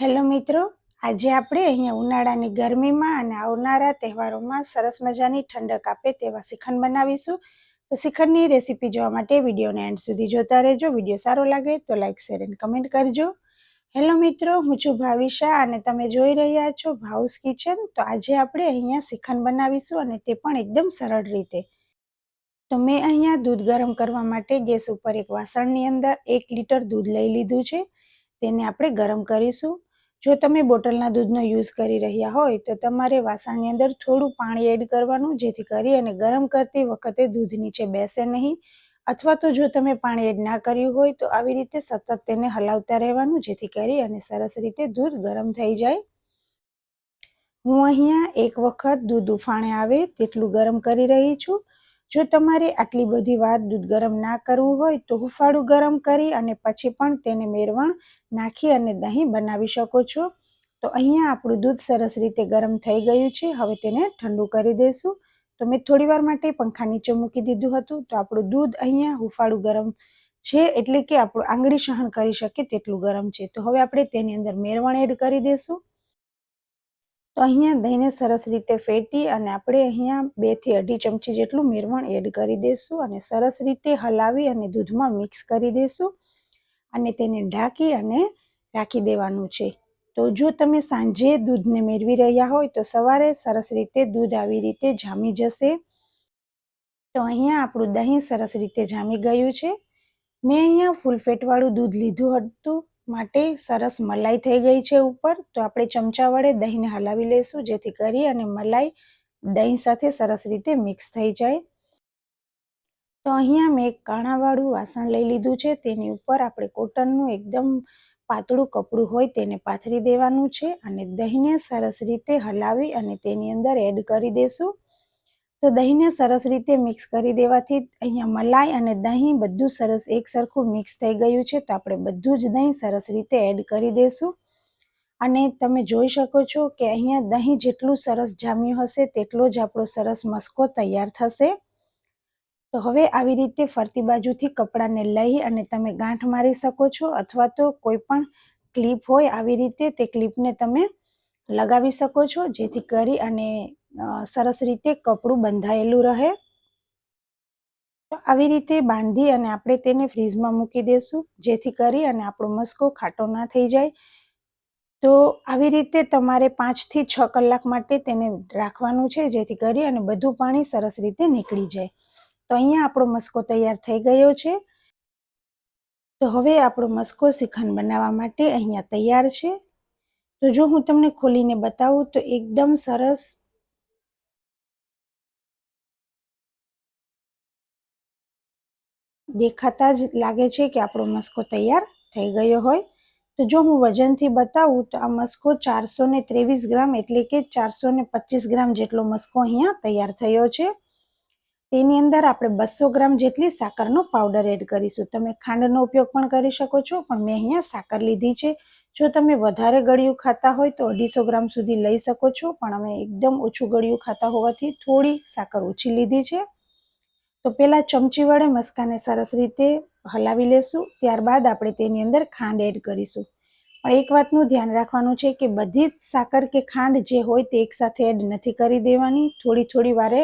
Hello મિત્રો, આજે આપણે અહીંયા ઉનાળાની ગરમીમાં અને આવનારા તહેવારોમાં સરસ મજાની ઠંડક આપે તેવા શ્રીખંડ બનાવીશું. તો શ્રીખંડની રેસીપી જોવા માટે વિડીયોને એન્ડ સુધી જોતા રહેજો. વીડિયો સારો લાગે તો લાઈક, શેર એન્ડ કમેન્ટ કરજો. હેલો મિત્રો, હું છું ભાવિશા અને તમે જોઈ રહ્યા છો ભાઉસ કિચન. તો આજે આપણે અહીંયા શ્રીખંડ બનાવીશું અને તે પણ એકદમ સરળ રીતે. તો મેં અહીંયા દૂધ ગરમ કરવા માટે ગેસ ઉપર એક વાસણની અંદર એક લીટર દૂધ લઈ લીધું છે. તેને આપણે ગરમ કરીશું. જો તમે બોટલના દૂધનો યુઝ કરી રહ્યા હોય, તો તમારે વાસણની અંદર થોડું પાણી એડ કરવાનું, જેથી કરી અને ગરમ કરતી વખતે દૂધ નીચે બેસે નહીં. અથવા તો જો તમે પાણી એડ ના કર્યું હોય, તો આવી રીતે સતત તેને હલાવતા રહેવાનું, જેથી કરી અને સરસ રીતે દૂધ ગરમ થઈ જાય. હું અહીંયા એક વખત દૂધ ઉફાણે આવે, તેટલું ગરમ કરી રહી છું. જો તમારે આટલી બધી વાત દૂધ ગરમ ના કરવું હોય તો હુંફાળું ગરમ કરી અને પછી પણ તેને મેરવણ નાખી અને દહીં બનાવી શકો છો. તો અહીંયા આપણું દૂધ સરસ રીતે ગરમ થઈ ગયું છે. હવે તેને ઠંડુ કરી દઈશું તો મેં થોડી વાર માટે પંખા નીચે મૂકી દીધું હતું. તો આપણું દૂધ અહીંયા હુંફાળું ગરમ છે એટલે કે આપણું આંગળી સહન કરી શકે તેટલું ગરમ છે. તો હવે આપણે તેની અંદર મેરવણ એડ કરી દઈશું તો અહીંયા દહીંને સરસ રીતે ફેટી અને આપણે અહીંયા બેથી અઢી ચમચી જેટલું મેરવણ એડ કરી દઈશું અને સરસ રીતે હલાવી અને દૂધમાં મિક્સ કરી દઈશું અને તેને ઢાંકી અને રાખી દેવાનું છે. તો જો તમે સાંજે દૂધને મેળવી રહ્યા હોય તો સવારે સરસ રીતે દૂધ આવી રીતે જામી જશે. તો અહીંયા આપણું દહીં સરસ રીતે જામી ગયું છે. મેં અહીંયા ફૂલ ફેટવાળું દૂધ લીધું હતું. માટે સરસ મલાઈ થઈ ગઈ છે ઉપર. તો આપણે ચમચા વડે દહીંને હલાવી લઈશું, જેથી કરી અને મલાઈ દહીં સાથે સરસ રીતે મિક્સ થઈ જાય. તો અહીંયા મેં એક કાણાવાળું વાસણ લઈ લીધું છે. તેની ઉપર આપણે કોટનનું એકદમ પાતળું કપડું હોય તેને પાથરી દેવાનું છે અને દહીંને સરસ રીતે હલાવી અને તેની અંદર એડ કરી દઈશું તો દહીંને સરસ રીતે મિક્સ કરી દેવાથી અહીંયા મલાઈ અને દહીં બધું સરસ એક સરખું મિક્સ થઈ ગયું છે. તો આપણે બધું જ દહીં સરસ રીતે એડ કરી દઈશું અને તમે જોઈ શકો છો કે અહીંયા દહીં જેટલું સરસ જામ્યું હશે તેટલો જ આપણો સરસ મસ્કો તૈયાર થશે. તો હવે આવી રીતે ફરતી બાજુથી કપડાને લઈ અને તમે ગાંઠ મારી શકો છો અથવા તો કોઈ પણ ક્લિપ હોય આવી રીતે તે ક્લિપને તમે લગાવી શકો છો જેથી કરી અને સરસ રીતે કપડું બંધાયેલું રહે. આવી રીતે બાંધી અને આપણે તેને ફ્રીજમાં મૂકી દઈશું જેથી કરી અને આપણો મસ્કો ખાટો ના થઈ જાય. તો આવી રીતે તમારે પાંચથી છ કલાક માટે તેને રાખવાનું છે, જેથી કરી અને બધું પાણી સરસ રીતે નીકળી જાય. તો અહીંયા આપણો મસ્કો તૈયાર થઈ ગયો છે. તો હવે આપણો મસ્કો શ્રીખંડ બનાવવા માટે અહીંયા તૈયાર છે. તો જો હું તમને ખોલીને બતાવું તો એકદમ સરસ દેખાતા જ લાગે છે કે આપણો મસ્કો તૈયાર થઈ ગયો હોય. તો જો હું વજનથી બતાવું, તો આ મસ્કો ચારસો ને ત્રેવીસ ગ્રામ એટલે કે ચારસો ને પચીસ ગ્રામ જેટલો મસ્કો અહીંયા તૈયાર થયો છે. તેની અંદર આપણે બસો ગ્રામ જેટલી સાકરનો પાવડર એડ કરીશું. તમે ખાંડનો ઉપયોગ પણ કરી શકો છો, પણ મેં અહીંયા સાકર લીધી છે. જો તમે વધારે ગળ્યું ખાતા હોય તો અઢીસો ગ્રામ સુધી લઈ શકો છો, પણ અમે એકદમ ઓછું ગળ્યું ખાતા હોવાથી થોડી સાકર ઓછી લીધી છે. તો પહેલાં ચમચી વડે મસ્કાને સરસ રીતે હલાવી લેશું. ત્યારબાદ આપણે તેની અંદર ખાંડ એડ કરીશું. પણ એક વાતનું ધ્યાન રાખવાનું છે કે બધી જ સાકર કે ખાંડ જે હોય તે એકસાથે એડ નથી કરી દેવાની. થોડી થોડી વારે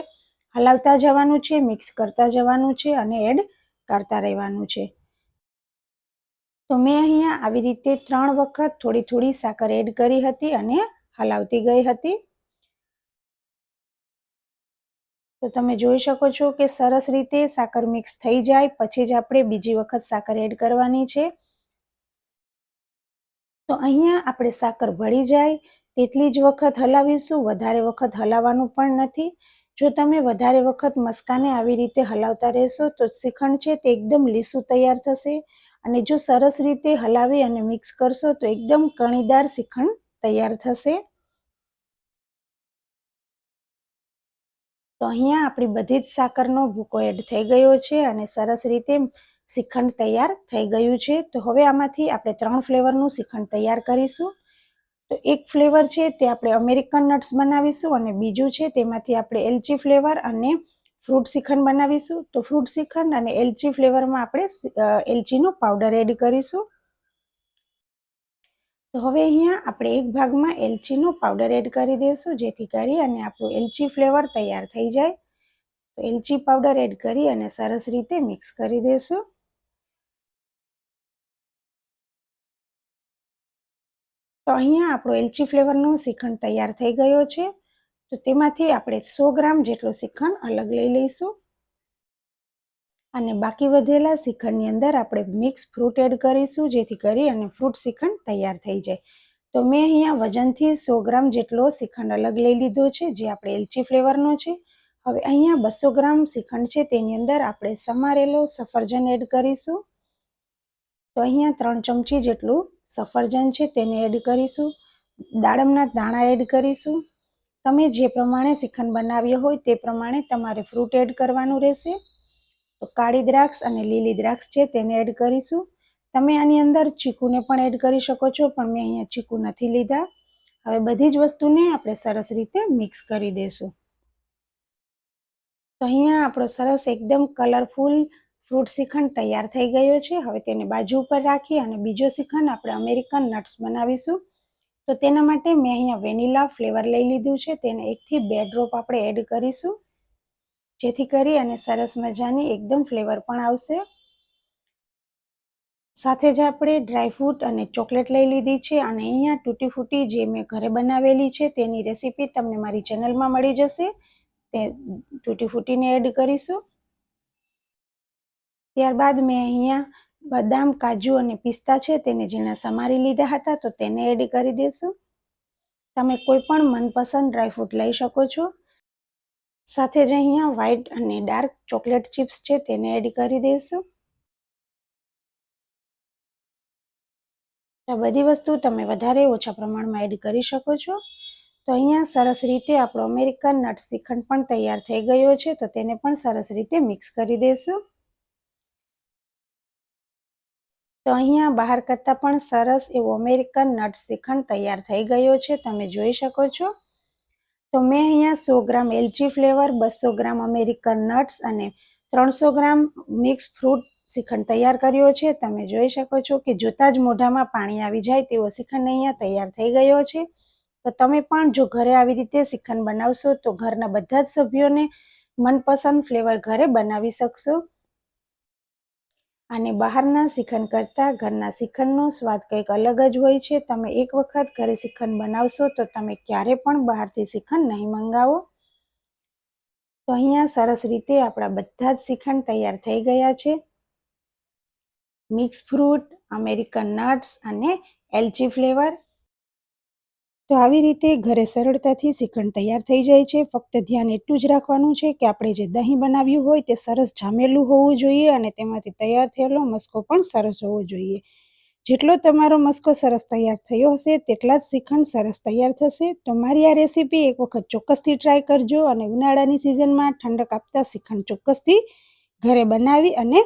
હલાવતા જવાનું છે, મિક્સ કરતા જવાનું છે અને એડ કરતા રહેવાનું છે. તો મેં અહીંયા આવી રીતે ત્રણ વખત થોડી થોડી સાકર એડ કરી હતી અને હલાવતી ગઈ હતી. તો તમે જોઈ શકો છો કે સરસ રીતે સાકર મિક્સ થઈ જાય. પછી જ આપણે બીજી વખત સાકર એડ કરવાની છે. તો અહીંયા આપણે સાકર ભળી જાય. તેટલી જ વખત હલાવીશું. વધારે વખત હલાવવાનું પણ નથી. જો તમે વધારે વખત મસ્કાને આવી રીતે હલાવતા રહેશો, તો શ્રીખંડ છે તે એકદમ લીસું તૈયાર થશે. અને જો સરસ રીતે હલાવી અને મિક્સ કરશો, તો એકદમ કણીદાર શ્રીખંડ તૈયાર થશે. તો અહીંયા આપણી બધી જ સાકરનો ભૂકો એડ થઈ ગયો છે અને સરસ રીતે શ્રીખંડ તૈયાર થઈ ગયું છે. તો હવે આમાંથી આપણે ત્રણ ફ્લેવરનું શ્રીખંડ તૈયાર કરીશું. તો એક ફ્લેવર છે તે આપણે અમેરિકન નટ્સ બનાવીશું અને બીજું છે તેમાંથી આપણે એલચી ફ્લેવર અને ફ્રૂટ શ્રીખંડ બનાવીશું. તો ફ્રૂટ શ્રીખંડ અને એલચી ફ્લેવરમાં આપણે એલચીનો પાવડર એડ કરીશું. તો હવે અહીંયા આપણે એક ભાગમાં એલચીનો પાવડર એડ કરી દઈશું, જેથી કરી અને આપણું એલચી ફ્લેવર તૈયાર થઈ જાય. તો એલચી પાવડર એડ કરી અને સરસ રીતે મિક્સ કરી દઈશું. તો અહીંયા આપણો એલચી ફ્લેવરનો શ્રીખંડ તૈયાર થઈ ગયો છે. તો તેમાંથી આપણે સો ગ્રામ જેટલો શ્રીખંડ અલગ લઈ લઈશું. અને બાકી વધેલા શ્રીખંડની અંદર આપણે મિક્સ ફ્રૂટ એડ કરીશું, જેથી કરી અને ફ્રૂટ શ્રીખંડ તૈયાર થઈ જાય. તો મેં અહીંયા વજનથી સો ગ્રામ જેટલો શ્રીખંડ અલગ લઈ લીધો છે, જે આપણે એલચી ફ્લેવરનો છે. હવે અહીંયા બસો ગ્રામ શ્રીખંડ છે, તેની અંદર આપણે સમારેલો સફરજન એડ કરીશું. તો અહીંયા ત્રણ ચમચી જેટલું સફરજન છે, તેને એડ કરીશું. દાડમના દાણા એડ કરીશું. તમે જે પ્રમાણે શ્રીખંડ બનાવ્યો હોય તે પ્રમાણે તમારે ફ્રૂટ એડ કરવાનું રહેશે. કાળી દ્રાક્ષ અને લીલી દ્રાક્ષ છે તેને એડ કરીશું. તમે આની અંદર ચીકુને પણ એડ કરી શકો છો, પણ મેં અહીંયા ચીકુ નથી લીધા. હવે બધી જ વસ્તુને આપણે સરસ રીતે મિક્સ કરી દઈશું તો અહીંયા આપણો સરસ એકદમ કલરફુલ ફ્રૂટ શ્રીખંડ તૈયાર થઈ ગયો છે. હવે તેને બાજુ ઉપર રાખી અને બીજો શ્રીખંડ આપણે અમેરિકન નટ્સ બનાવીશું. તો તેના માટે મેં અહીંયા વેનીલા ફ્લેવર લઈ લીધું છે. તેને એકથી બે ડ્રોપ આપણે એડ કરીશું. જેથી કરી અને સરસ મજાની એકદમ ફ્લેવર પણ આવશે. સાથે જ આપણે ડ્રાયફ્રૂટ અને ચોકલેટ લઈ લીધી છે અને અહીંયા તૂટી ફૂટી જે મેં ઘરે બનાવેલી છે તેની રેસીપી તમને મારી ચેનલમાં મળી જશે. તે તૂટી ફૂટીને એડ કરીશું. ત્યારબાદ મેં અહીંયા બદામ, કાજુ અને પિસ્તા છે તેને ઝીણા સમારી લીધા હતા તો તેને એડ કરી દેશું. તમે કોઈ પણ મનપસંદ ડ્રાયફ્રૂટ લઈ શકો છો. સાથે જ અહીંયા વ્હાઈટ અને ડાર્ક ચોકલેટ ચિપ્સ છે, તેને એડ કરી દઈશું. આ બધી વસ્તુ તમે વધારે ઓછા પ્રમાણમાં એડ કરી શકો છો. તો અહીંયા સરસ રીતે આપણો અમેરિકન નટ શ્રીખંડ પણ તૈયાર થઈ ગયો છે, તો તેને પણ સરસ રીતે મિક્સ કરી દઈશું. તો અહીંયા બહાર કરતાં પણ સરસ એવો અમેરિકન નટ શ્રીખંડ તૈયાર થઈ ગયો છે, તમે જોઈ શકો છો. તો મેં અહીંયા સો ગ્રામ એલચી ફ્લેવર, બસો ગ્રામ અમેરિકન નટ્સ અને ત્રણસો ગ્રામ મિક્સ ફ્રૂટ શ્રીખંડ તૈયાર કર્યો છે. તમે જોઈ શકો છો કે જોતાં જ મોઢામાં પાણી આવી જાય તેવો શ્રીખંડ અહીંયા તૈયાર થઈ ગયો છે. તો તમે પણ જો ઘરે આવી રીતે શ્રીખંડ બનાવશો તો ઘરના બધા જ સભ્યોને મનપસંદ ફ્લેવર ઘરે બનાવી શકશો. અને બહારના શ્રીખંડ કરતાં ઘરના શ્રીખંડનો સ્વાદ કંઈક અલગ જ હોય છે. તમે એક વખત ઘરે શ્રીખંડ બનાવશો તો તમે ક્યારે પણ બહારથી શ્રીખંડ નહીં મંગાવો. તો અહીંયા સરસ રીતે આપણા બધા જ શ્રીખંડ તૈયાર થઈ ગયા છે. મિક્સ ફ્રૂટ, અમેરિકન નટ્સ અને એલચી ફ્લેવર. તો આવી રીતે ઘરે સરળતાથી શ્રીખંડ તૈયાર થઈ જાય છે. ફક્ત ધ્યાન એટલું જ રાખવાનું છે કે આપણે જે દહીં બનાવ્યું હોય તે સરસ જામેલું હોવું જોઈએ અને તેમાંથી તૈયાર થયેલો મસ્કો પણ સરસ હોવો જોઈએ. જેટલો તમારો મસ્કો સરસ તૈયાર થયો હશે, તેટલા જ શ્રીખંડ સરસ તૈયાર થશે. તો મારી આ રેસીપી એક વખત ચોક્કસથી ટ્રાય કરજો અને ઉનાળાની સિઝનમાં ઠંડક આપતા શ્રીખંડ ચોક્કસથી ઘરે બનાવી અને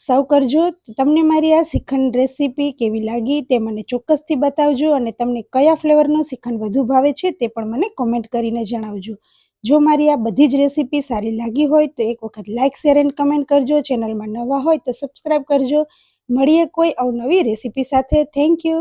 સર્વ કરજો તમને મારી આ શ્રીખંડ રેસીપી કેવી લાગી તે મને ચોક્કસથી બતાવજો અને તમને કયા ફ્લેવરનો શ્રીખંડ વધુ ભાવે છે તે પણ મને કોમેન્ટ કરીને જણાવજો. જો મારી આ બધી જ રેસીપી સારી લાગી હોય તો એક વખત લાઇક શેર એન્ડ કમેન્ટ કરજો. ચેનલમાં નવા હોય તો સબસ્ક્રાઈબ કરજો. મળીએ કોઈ અવનવી રેસીપી સાથે. Thank you